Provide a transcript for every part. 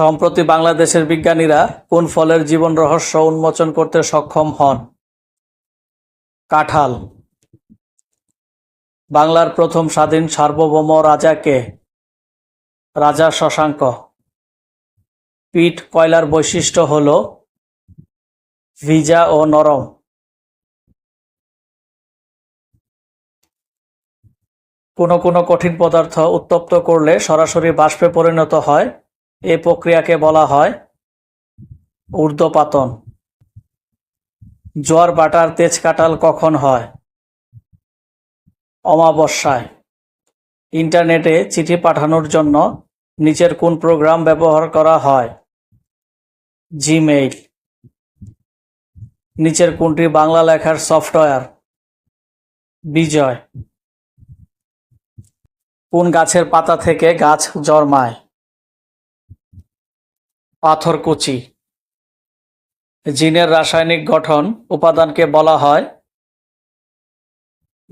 সম্প্রতি বাংলাদেশের বিজ্ঞানীরা কোন ফলের জীবন রহস্য উন্মোচন করতে সক্ষম হন? কাঁঠাল। বাংলার প্রথম স্বাধীন সার্বভৌম রাজা কে? রাজা শশাঙ্ক। পিঠ কয়লার বৈশিষ্ট্য হল ভিজা ও নরম। কোনো কোনো কঠিন পদার্থ উত্তপ্ত করলে সরাসরি বাষ্পে পরিণত হয় এ প্রক্রিয়াকে বলা হয় ঊর্ধ্বপাতন। জোয়ার বাটার তেজ কাটাল কখন হয়? অমাবস্যায়। ইন্টারনেটে চিঠি পাঠানোর জন্য নিচের কোন প্রোগ্রাম ব্যবহার করা হয়? জিমেইল। নিচের কোনটি বাংলা লেখার সফটওয়্যার? বিজয়। কোন গাছের পাতা থেকে গাছ জন্মায়? পাথরকুচি জিনের রাসায়নিক গঠন উপাদানকে বলা হয়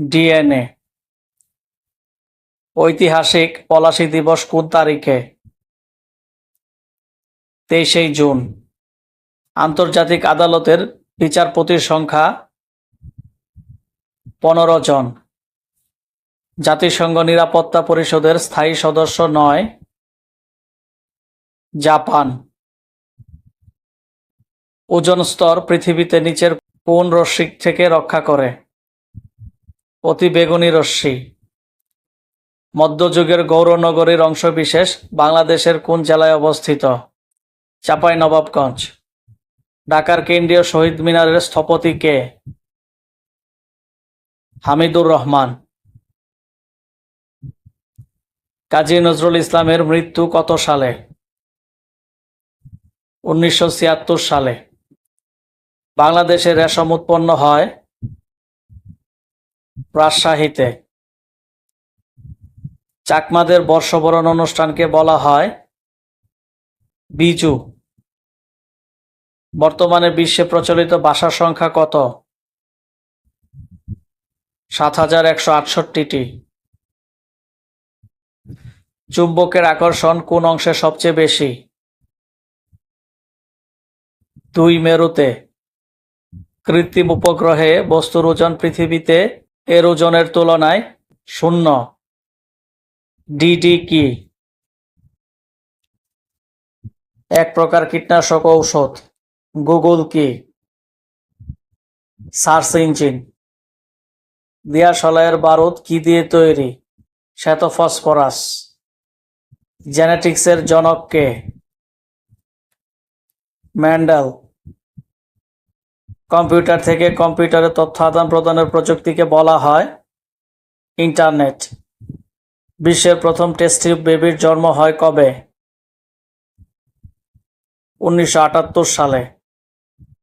ডিএনএ। ঐতিহাসিক পলাশী দিবস কোন তারিখে? তেইশে জুন। আন্তর্জাতিক আদালতের বিচারপতির সংখ্যা পনেরো জন। জাতিসংঘ নিরাপত্তা পরিষদের স্থায়ী সদস্য নয়। জাপান। ওজন স্তর পৃথিবীতে নিচের কোন রশ্মি থেকে রক্ষা করে? অতি বেগুনি রশ্মি। মধ্যযুগের গৌরনগরীর অংশবিশেষ বাংলাদেশের কোন জেলায় অবস্থিত? চাপাই নবাবগঞ্জ ঢাকার কেন্দ্রীয় শহীদ মিনারের স্থপতি কে? হামিদুর রহমান। কাজী নজরুল ইসলামের মৃত্যু কত সালে? উনিশশো ছিয়াত্তর সালে। বাংলাদেশে রেশম উৎপন্ন হয় রাজশাহীতে। চাকমাদের বর্ষবরণ অনুষ্ঠানকে বলা হয় বিজু। বর্তমানে বিশ্বে প্রচলিত ভাষার সংখ্যা কত? সাত হাজার একশো আটষট্টিটি। চুম্বকের আকর্ষণ কোন অংশে সবচেয়ে বেশি? দুই মেরুতে। কৃত্রিম উপগ্রহে বস্তুর ওজন পৃথিবীতে এর ওজনের তুলনায় শূন্য। ডিডি কি? এক প্রকার কীটনাশক ঔষধ। গুগল কি? Search engine. দিয়াশলাইয়ের বারুদ কি দিয়ে তৈরি? শ্বেত ফসফরাস জেনেটিক্সের জনক কে? ম্যান্ডেল। কম্পিউটার থেকে কম্পিউটারে তথ্য আদান প্রদানের প্রযুক্তিকে বলা হয় ইন্টারনেট। বিশ্বের প্রথম টেস্ট টিউব বেবির জন্ম হয় কবে? উনিশশো আটাত্তর সালে।